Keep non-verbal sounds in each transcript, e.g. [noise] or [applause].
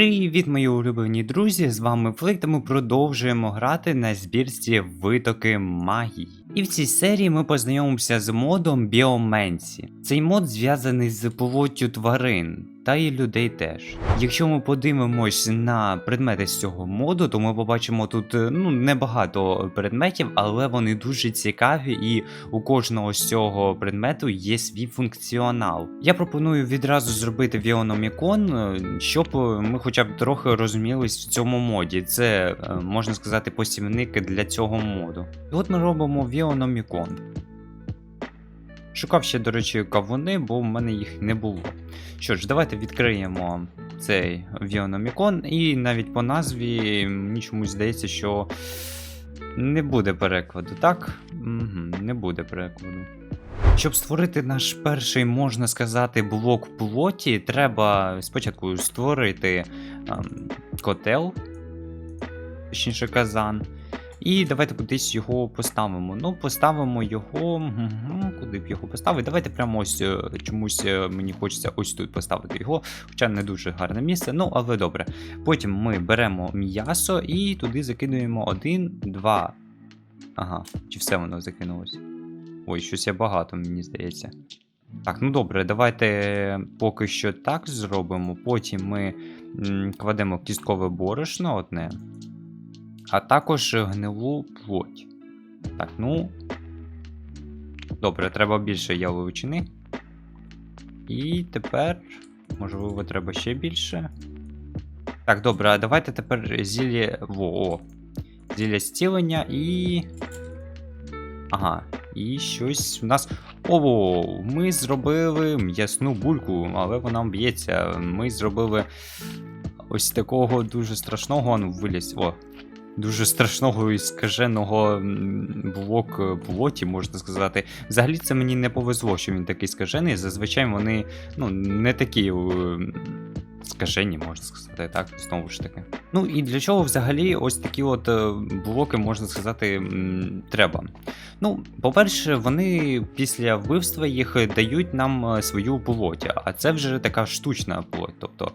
Привіт, мої улюблені друзі! З вами Флик, та ми продовжуємо грати на збірці витоки магії. І в цій серії ми познайомимося з модом Біоменсі. Цей мод зв'язаний з поводтю тварин. Та і людей теж. Якщо ми подивимось на предмети з цього моду, то ми побачимо тут е, ну небагато предметів, але вони дуже цікаві, і у кожного з цього предмету є свій функціонал. Я пропоную відразу зробити Віономікон, е, щоб е, ми хоча б трохи розумілись в цьому моді. Це можна сказати посівник для цього моду. І от ми робимо Віономікон. Шукав ще, до речі, кавуни, бо в мене їх не було. Що ж, давайте відкриємо цей Віономікон, і навіть по назві мені чомусь здається, що не буде перекладу, так? Угу, не буде перекладу. Щоб створити наш перший, можна сказати, блок плоті, треба спочатку створити ем, котел, точніше казан. І давайте кудись його поставимо. Ну, поставимо його. Куди б його поставити? Давайте прямо ось е, чомусь е, мені хочеться ось тут поставити його. Хоча не дуже гарне місце, ну але добре. Потім ми беремо м'ясо і туди закидуємо один, два. Ага, чи все воно закинулось? Ой, щось я багато, мені здається. Так, ну добре, давайте поки що так зробимо. Потім ми м, кладемо кісткове борошно одне а також гнилу плоть. Так, ну. Добре, треба більше яловичини. І тепер, можливо, треба ще більше. Так, добре, а давайте тепер зілля. Во, о. Зілля зцілення і. Ага, і щось у нас. О, ми зробили м'ясну бульку, але вона б'ється. Ми зробили ось такого дуже страшного. Ну, вилізь. О, дуже страшного і скаженого блок плоті, можна сказати. Взагалі це мені не повезло, що він такий скажений. Зазвичай вони ну, не такі е, скажені, можна сказати, так, знову ж таки. Ну і для чого взагалі ось такі от е, блоки, можна сказати, треба. Ну, по-перше, вони після вбивства їх дають нам е, свою плоть, а це вже така штучна плоть. Тобто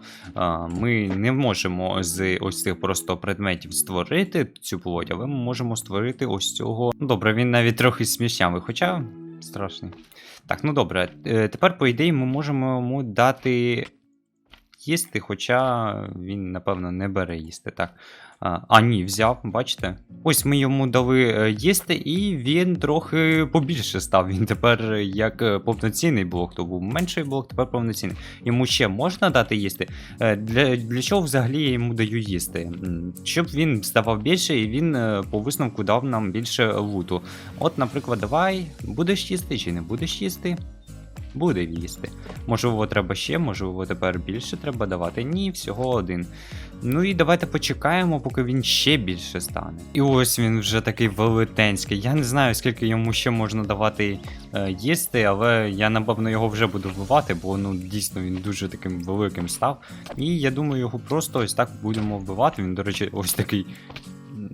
ми не можемо з ось цих просто предметів створити цю плоть, але ми можемо створити ось цього. Ну добре, він навіть трохи смішнявий, хоча страшний. Так, ну добре. е, Тепер, по ідеї, ми можемо йому дати їсти, хоча він, напевно, не бере їсти. Так. А, ні, взяв, бачите? Ось ми йому дали е, їсти, і він трохи побільше став. Він тепер як е, повноцінний блок, то був менший блок, тепер повноцінний. Йому ще можна дати їсти. Е, Для, для чого взагалі я йому даю їсти? Щоб він ставав більше і він е, по висновку дав нам більше луту. От, наприклад, давай, будеш їсти чи не будеш їсти? Буде їсти. Можливо, треба ще, можливо, тепер більше треба давати. Ні, всього один. Ну і давайте почекаємо, поки він ще більше стане. І ось він вже такий велетенський. Я не знаю, скільки йому ще можна давати е, їсти, але я напевно його вже буду вбивати, бо ну дійсно він дуже таким великим став. І я думаю, його просто ось так будемо вбивати. Він, до речі, ось такий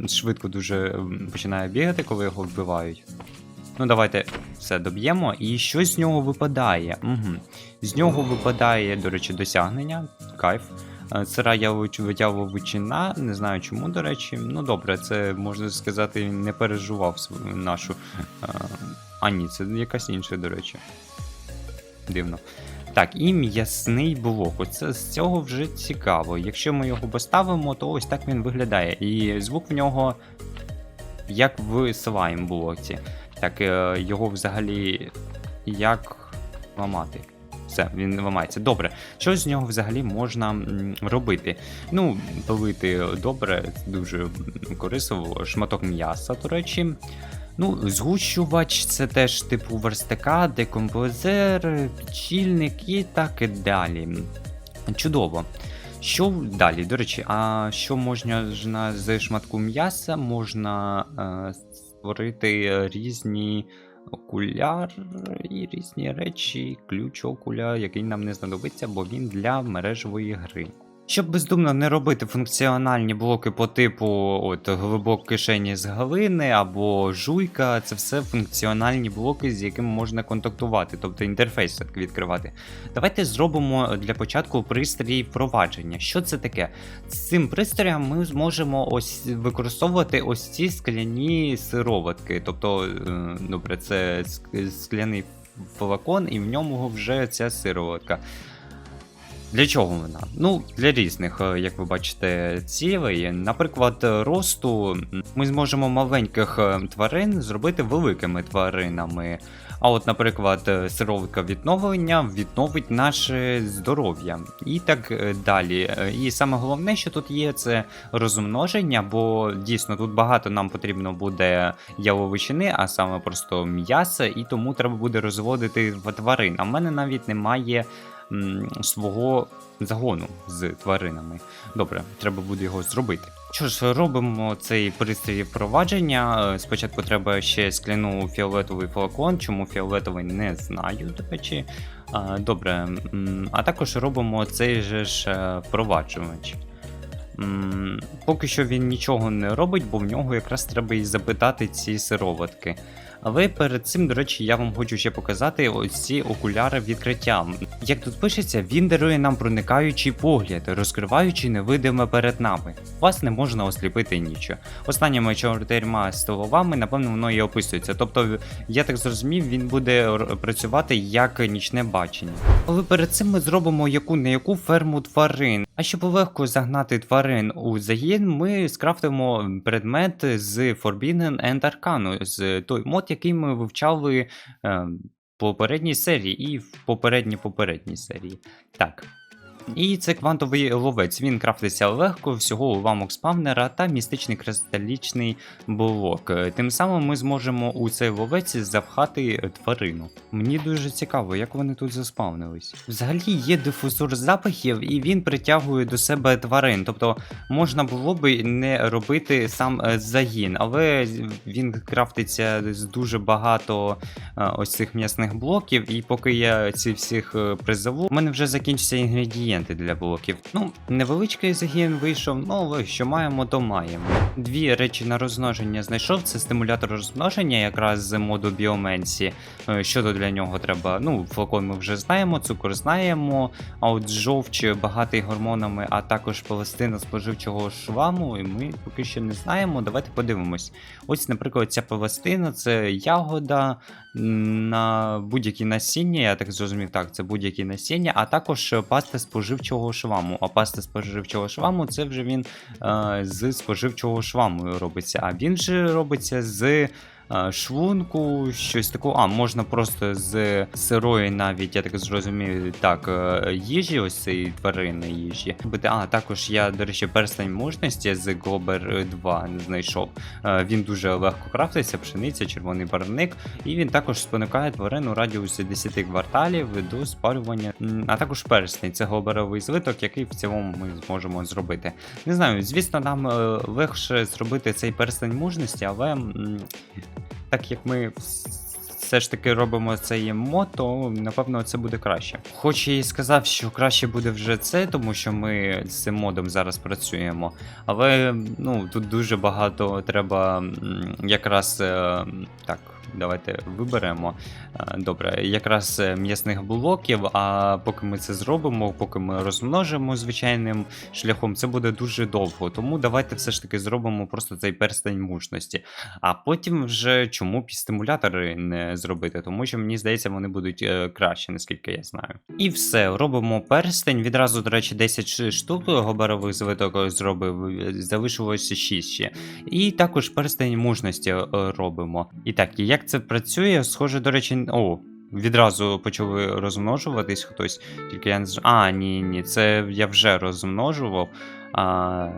швидко дуже починає бігати, коли його вбивають. Ну, давайте все доб'ємо. І щось з нього випадає. Угу. З нього випадає, до речі, досягнення. Кайф. Е, Сира ялович- яловичина, не знаю чому, до речі. Ну добре, це можна сказати, не переживав нашу. е, А ні, це якась інша, до речі. Дивно. Так, і м'ясний блок. Оце з цього вже цікаво. Якщо ми його поставимо, то ось так він виглядає. І звук в нього як в слайм блоці. Так, е, його взагалі як ламати. Все, він ламається. Добре. Що з нього взагалі можна робити? Ну, пилити добре, дуже м, корисно. Шматок м'яса, до речі. Ну, згущувач це теж типу верстака, декомпозер, підчільник і так і далі. Чудово. Що далі? До речі, а що можна з шматку м'яса? Можна е, створити різні окуляри і різні речі, ключ окуля, який нам не знадобиться, бо він для мережевої гри. Щоб бездумно не робити функціональні блоки по типу от, глибок кишені з глини або жуйка, це все функціональні блоки, з якими можна контактувати, тобто інтерфейс відкривати. Давайте зробимо для початку пристрій впровадження. Що це таке? З цим пристроєм ми зможемо ось використовувати ось ці скляні сироватки. Тобто, е, добре, це скляний флакон, і в ньому вже ця сироватка. Для чого вона? Ну, для різних, е, як ви бачите, цілей. Наприклад, е, росту ми зможемо маленьких е, тварин зробити великими тваринами. А от, наприклад, сироватка відновлення відновить наше здоров'я. І так далі. І саме головне, що тут є, це розмноження, бо дійсно тут багато нам потрібно буде яловичини, а саме просто м'яса, і тому треба буде розводити тварин. А в мене навіть немає свого загону з тваринами. Добре, треба буде його зробити. Що ж, робимо цей пристрій впровадження. Е, Спочатку треба ще скляну фіолетовий флакон. Чому фіолетовий не знаю, до речі. А, Добре, а також робимо цей же ж е, впроваджувач. Поки що він нічого не робить, бо в нього якраз треба і запитати ці сироватки. Але перед цим, до речі, я вам хочу ще показати ось ці окуляри відкриття. Як тут пишеться, він дарує нам проникаючий погляд, розкриваючи невидиме перед нами. Вас не можна осліпити нічого. Останніми чотирма столовами, напевно, воно і описується. Тобто, я так зрозумів, він буде працювати як нічне бачення. Але перед цим ми зробимо яку не яку ферму тварин. А щоб легко загнати тварин у загін, ми скрафтимо предмет з Forbidden and Arcane, з той мод, який ми вивчали е, в попередній серії і в попередній попередній серії. Так. І це квантовий ловець. Він крафтиться легко, всього уламок спавнера та містичний кристалічний блок. Тим самим ми зможемо у цей ловець запхати тварину. Мені дуже цікаво, як вони тут заспавнились. Взагалі є дифузор запахів, і він притягує до себе тварин. Тобто можна було би не робити сам е, загін, але він крафтиться з дуже багато е, ось цих м'ясних блоків, і поки я ці всіх е, призову, у мене вже закінчаться інгредієнти для блоків. Ну, невеличкий загін вийшов, ну але що маємо, то маємо. Дві речі на розмноження знайшов. Це стимулятор розмноження, якраз з моду біоменсі. Е, Що для нього треба? Ну, флакон ми вже знаємо, цукор знаємо. А от жовч багатий гормонами, а також палестина споживчого шваму, і ми поки що не знаємо. Давайте подивимось. Ось, наприклад, ця палестина це ягода на будь-які насіння, я так зрозумів, так, це будь-які насіння, а також паста споживчого шваму. А паста споживчого шваму це вже він е, з споживчого шваму робиться. А він же робиться з. Шлунку, щось такого. А, можна просто з сирої, навіть, я так зрозумів, так, е, їжі, ось цієї тварини їжі. А, також я, до речі, перстень мужності з Глобер 2 знайшов. Е, Він дуже легко крафтиться, пшениця, червоний барвник, і він також спонукає тварин у радіусі 10 кварталів до спалювання, а також перстень. Це глоберовий злиток, який в цілому ми зможемо зробити. Не знаю, звісно, нам е, легше зробити цей перстень мужності, але так як ми все ж таки робимо цей мод, то напевно це буде краще. Хоч і сказав, що краще буде вже це, тому що ми з цим модом зараз працюємо. Але ну тут дуже багато треба якраз е, так. Давайте виберемо. Е, Добре, якраз е, м'ясних блоків. А поки ми це зробимо, поки ми розмножимо звичайним шляхом, це буде дуже довго. Тому давайте все ж таки зробимо просто цей перстень мужності. А потім вже чому б стимулятори не зробити, тому що мені здається, вони будуть е, краще, наскільки я знаю. І все, робимо перстень. Відразу, до речі, 10 штук гобарових звиток зробив, е, залишилося 6 ще. І також перстень мужності е, робимо. І так, як це працює? Схоже, до речі, о. Відразу почали розмножуватись хтось, тільки я не. А, ні, ні, це я вже розмножував. А,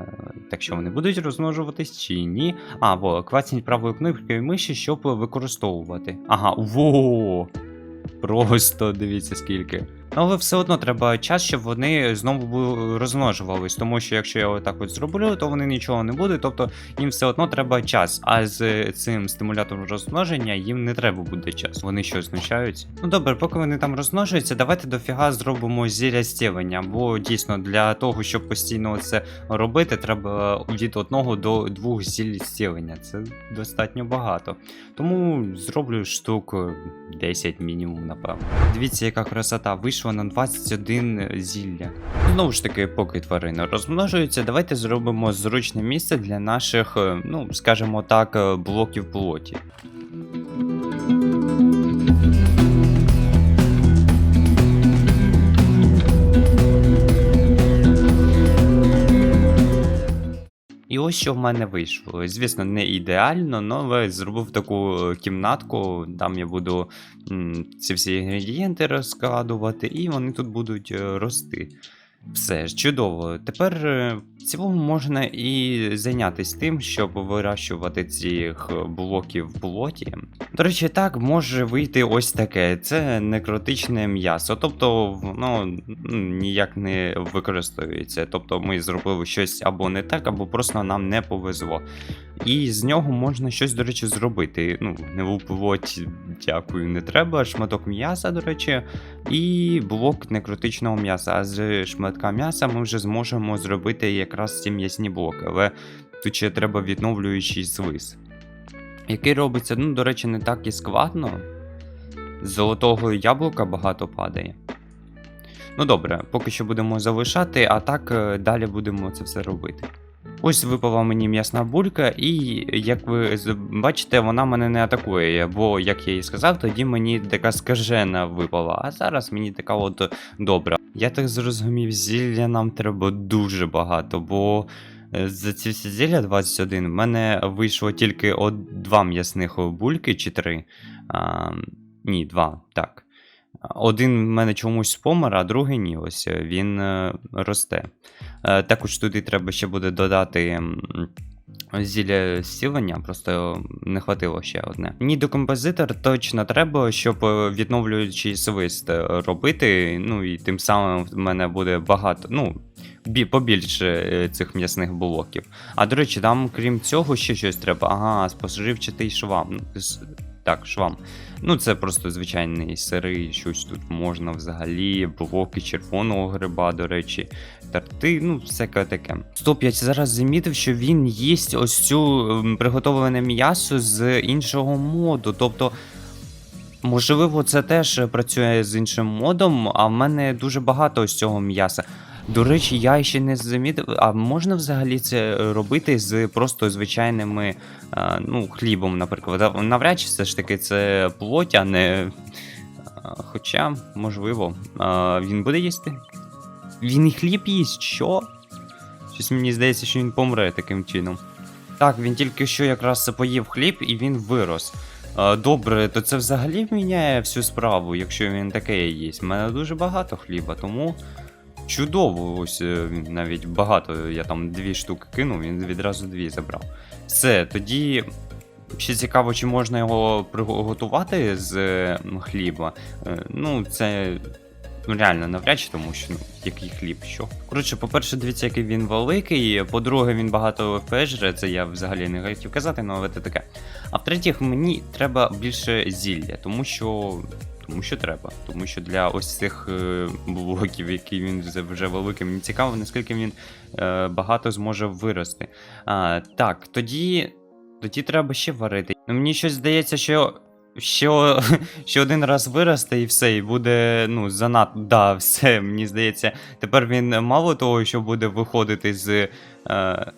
так що вони будуть розмножуватись чи ні? А, во, клацніть правою кнопкою миші, щоб використовувати. Ага, во! Просто дивіться скільки. Але все одно треба час, щоб вони знову розмножувались. Тому що якщо я отак от зроблю, то вони нічого не будуть. Тобто їм все одно треба час. А з цим стимулятором розмноження їм не треба буде час. Вони що знущаються? Ну добре, поки вони там розмножуються, давайте дофіга зробимо зілля стілення. Бо дійсно для того, щоб постійно це робити, треба від одного до двох зіль стілення. Це достатньо багато. Тому зроблю штук е, 10 мінімум, напевно. Дивіться, яка красота вийшла на 21 зілля. Знову ж таки, поки тварини розмножуються, давайте зробимо зручне місце для наших, е, ну скажімо так, е, блоків плоті. І ось що в мене вийшло. Звісно, не ідеально, але зробив таку е, кімнатку, там я буду ці всі інгредієнти розкладувати, і вони тут будуть е, рости. Все ж чудово. Тепер е, в цілому можна і зайнятися тим, щоб вирощувати цих блоків в плоті. До речі, так може вийти ось таке. Це некротичне м'ясо, тобто воно ніяк не використовується. Тобто ми зробили щось або не так, або просто нам не повезло. І з нього можна щось, до речі, зробити. Ну, не в плоті, дякую, не треба. Шматок м'яса, до речі, і блок некротичного м'яса. А з шматка м'яса ми вже зможемо зробити якраз ці м'ясні блоки, але тут ще треба відновлюючий свис. Який робиться, ну, до речі, не так і складно. З золотого яблука багато падає. Ну добре, поки що будемо залишати, а так е, далі будемо це все робити. Ось випала мені м'ясна булька, і як ви бачите, вона мене не атакує, бо, як я і сказав, тоді мені така скажена випала, а зараз мені така от добра. Я так зрозумів, зілля нам треба дуже багато, бо е, за ці всі зілля 21 в мене вийшло тільки от два м'ясних бульки чи три. А, ні, два, так. Один в мене чомусь помер, а другий ні, ось е, він е, росте. Е, Також туди треба ще буде додати зілля зцілення, просто не хватило ще одне. Нідокомпозитор точно треба, щоб відновлюючий свист робити. Ну і тим самим в мене буде багато. Ну, побільше цих м'ясних блоків. А до речі, там, крім цього, ще щось треба. Ага, споживчатий швам. Так, швам. Ну, це просто звичайний сирий, щось тут можна взагалі, блоки червоного гриба, до речі, тарти, ну, всяке таке. Стоп, я зараз замітив, що він їсть ось цю ем, приготовлене м'ясо з іншого моду. Тобто, можливо, це теж працює з іншим модом, а в мене дуже багато ось цього м'яса. До речі, я ще не замітив, а можна взагалі це робити з просто звичайними ну, хлібом, наприклад. Навряд чи все ж таки це плоть, а не. Хоча, можливо, він буде їсти. Він і хліб їсть, що? Щось мені здається, що він помре таким чином. Так, він тільки що якраз поїв хліб і він вирос. Добре, то це взагалі міняє всю справу, якщо він таке їсть. У мене дуже багато хліба, тому чудово, ось е, навіть багато. Я там дві штуки кинув, він відразу дві забрав. Все, тоді. Ще цікаво, чи можна його приготувати з е, хліба. Е, Ну, це ну, реально навряд чи, тому що ну, який хліб, що. Коротше, по-перше, дивіться, який він великий. По-друге, він багато ФП це я взагалі не хотів казати, ну, але це таке. А в-третіх, мені треба більше зілля, тому що. Тому що треба. Тому що для ось цих е, блоків, які він вже- великий, мені цікаво, наскільки він е, багато зможе вирости. А, так, тоді. Тоді треба ще варити. Ну, мені щось здається, що. Що, [laughs] що один раз виросте і все, і буде, ну, занадто. Да, все, мені здається. Тепер він мало того, що буде виходити з е,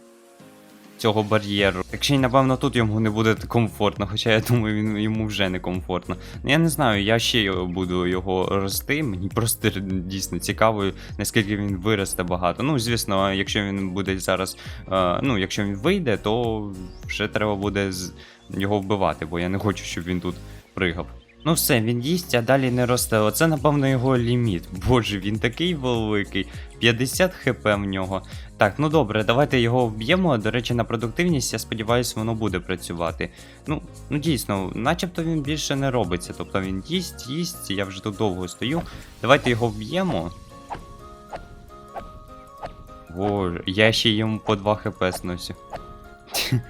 цього бар'єру. Так ще й, напевно, тут йому не буде комфортно, хоча я думаю, він йому вже не комфортно. Ну, я не знаю, я ще буду його рости. Мені просто дійсно цікаво, наскільки він виросте багато. Ну, звісно, якщо він буде зараз. Е, ну, якщо він вийде, то вже треба буде з... його вбивати, бо я не хочу, щоб він тут пригав. Ну все, він їсть, а далі не росте. Оце, напевно, його ліміт. Боже, він такий великий. 50 хп в нього. Так, ну добре, давайте його вб'ємо. До речі, на продуктивність, я сподіваюся, воно буде працювати. Ну, ну дійсно, начебто він більше не робиться. Тобто він їсть, їсть, я вже тут довго стою. Давайте його вб'ємо. Боже, я ще йому по 2 хп сносю. [laughs]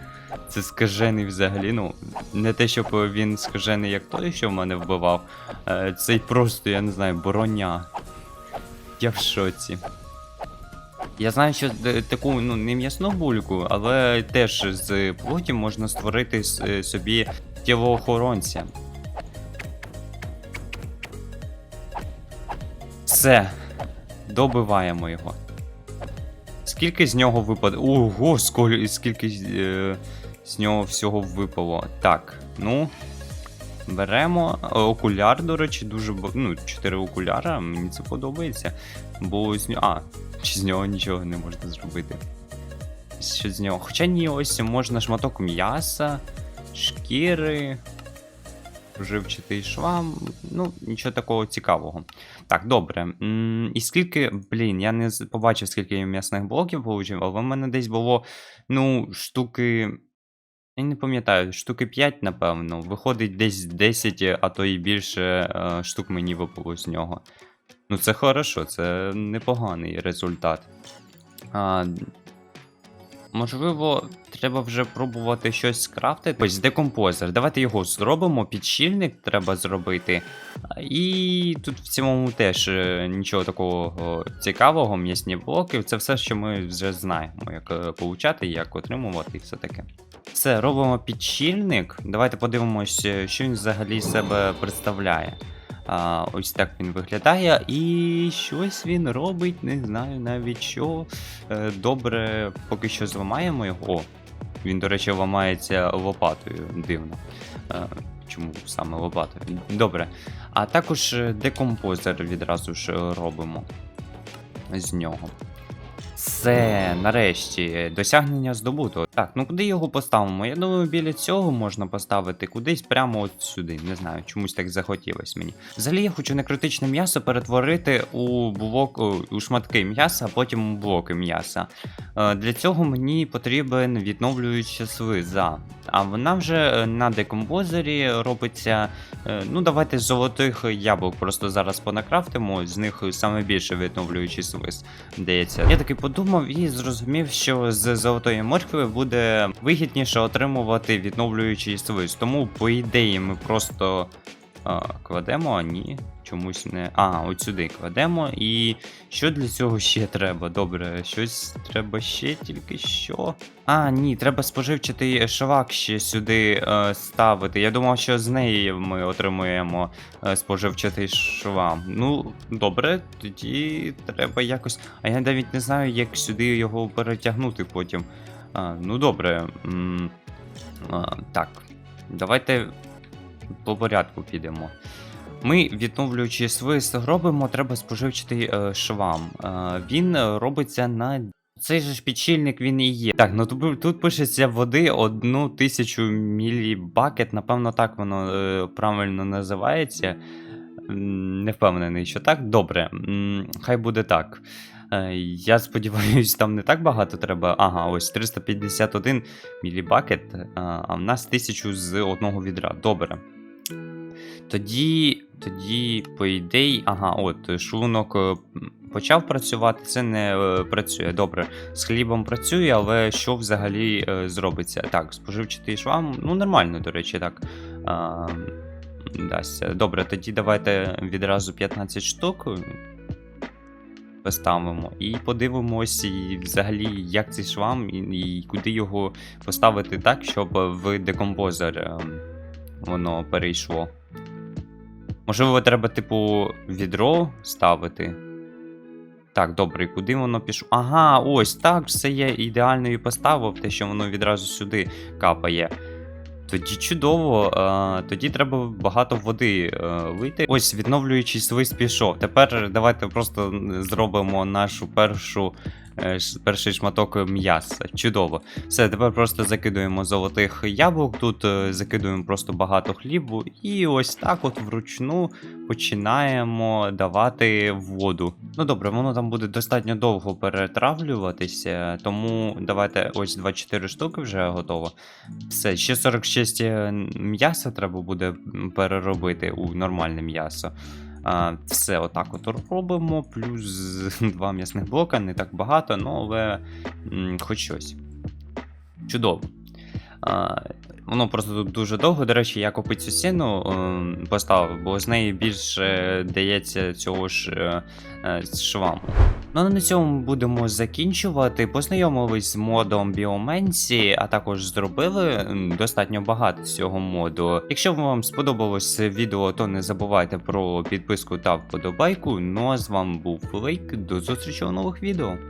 Це скажений взагалі. Ну, не те, щоб він скажений, як той, що в мене вбивав. Е, Цей просто, я не знаю, броня. Я в шоці. Я знаю, що таку ну, не м'ясну бульку, але теж з плоті можна створити е, собі тілоохоронця. Все. Добиваємо його. Скільки з нього випаде? Ого, сколь- скільки е, з нього всього випало. Так, ну. Беремо окуляр, до речі, дуже ну, 4 окуляра, мені це подобається. Бо з нього. А, чи з нього нічого не можна зробити. Що з нього? Хоча ні, ось можна шматок м'яса, шкіри, живчатий швам. Ну, нічого такого цікавого. Так, добре. І скільки, блін, я не побачив, скільки м'ясних блоків получив, але в мене десь було, ну, штуки. Я не пам'ятаю, штуки 5, напевно. Виходить десь 10, а то і більше е, штук мені випало з нього. Ну, це хорошо, це непоганий результат. А, можливо, треба вже пробувати щось скрафтити. Ось декомпозер. Давайте його зробимо. Підшільник треба зробити. І тут в цілому теж е, нічого такого цікавого, м'ясні блоки. Це все, що ми вже знаємо, як е, получати, як отримувати і все таке. Все, робимо підшільник. Давайте подивимось, е, що він взагалі себе представляє. А, ось так він виглядає, і щось він робить, не знаю навіть що. Е, добре, поки що зламаємо його. О, він, до речі, ламається лопатою. Дивно. Е, чому саме лопатою? Добре. А також декомпозер відразу ж робимо з нього. Все, нарешті, досягнення здобуто. Так, ну куди його поставимо? Я думаю, біля цього можна поставити кудись прямо от сюди. Не знаю, чомусь так захотілось мені. Взагалі я хочу некритичне м'ясо перетворити у блок у шматки м'яса, а потім у блоки м'яса. Е, Для цього мені потрібен відновлююча слиза. А вона вже е, на декомпозері робиться. е, Ну, давайте з золотих яблук просто зараз понакрафтимо, з них саме більше відновлюючий слиз дається. Я таки подумав і зрозумів, що з золотої моркви буде вигідніше отримувати відновлюючий свист. Тому, по ідеї, ми просто а, кладемо, а ні. Чомусь не. А, от сюди кладемо. І що для цього ще треба? Добре, щось треба ще, тільки що. А, ні, треба споживчатий швак ще сюди е, ставити. Я думав, що з неї ми отримуємо е, споживчатий швам. Ну, добре, тоді треба якось. А я навіть не знаю, як сюди його перетягнути потім. А, ну добре. М, а, так, давайте по порядку підемо. Ми, відновлюючи свист робимо, треба споживчатий е, швам. Е, він е, робиться на. Цей же ж підшильник він і є. Так, ну тут, тут пишеться води одну тисячу мілібакет, напевно, так воно е, правильно називається. Не впевнений, що так. Добре, хай буде так. Е, Я сподіваюся, там не так багато треба. Ага, ось 351 мілібакет, е, а в нас 1000 з одного відра. Добре. Тоді, тоді, по ідеї, ага, от шлунок е, почав працювати, це не е, працює. Добре, з хлібом працює, але що взагалі е, зробиться? Так, споживчатий швам, ну нормально, до речі, так. А, дасться. Добре, тоді давайте відразу 15 штук е, поставимо і подивимось, і взагалі, як цей швам, і, і куди його поставити так, щоб в декомпозер е, воно перейшло. Можливо, треба, типу, відро ставити. Так, добре, і куди воно пішло? Ага, ось так, все є ідеально і поставив, те, що воно відразу сюди капає. Тоді чудово, а, тоді треба багато води е, вийти. Ось відновлюючий свист пішов. Тепер давайте просто зробимо нашу першу е, перший шматок м'яса. Чудово. Все, тепер просто закидуємо золотих яблук, тут е, закидуємо просто багато хлібу, і ось так от вручну починаємо давати воду. Ну добре, воно там буде достатньо довго перетравлюватися, тому давайте ось 24 штуки вже готово. Все, ще 46 е, м'яса треба буде переробити у нормальне м'ясо. Все, отак от робимо. Плюс [laughs] два м'ясних блока, не так багато, ну, але хоч щось. Чудово. Воно просто тут дуже довго. До речі, я копицю сіну ем, поставив, бо з неї більше дається цього ж е, е, шваму. Ну а на цьому будемо закінчувати. Познайомились з модом Біоменсі, а також зробили достатньо багато цього моду. Якщо вам сподобалось відео, то не забувайте про підписку та вподобайку. Ну а з вами був Лейк. До зустрічі у нових відео.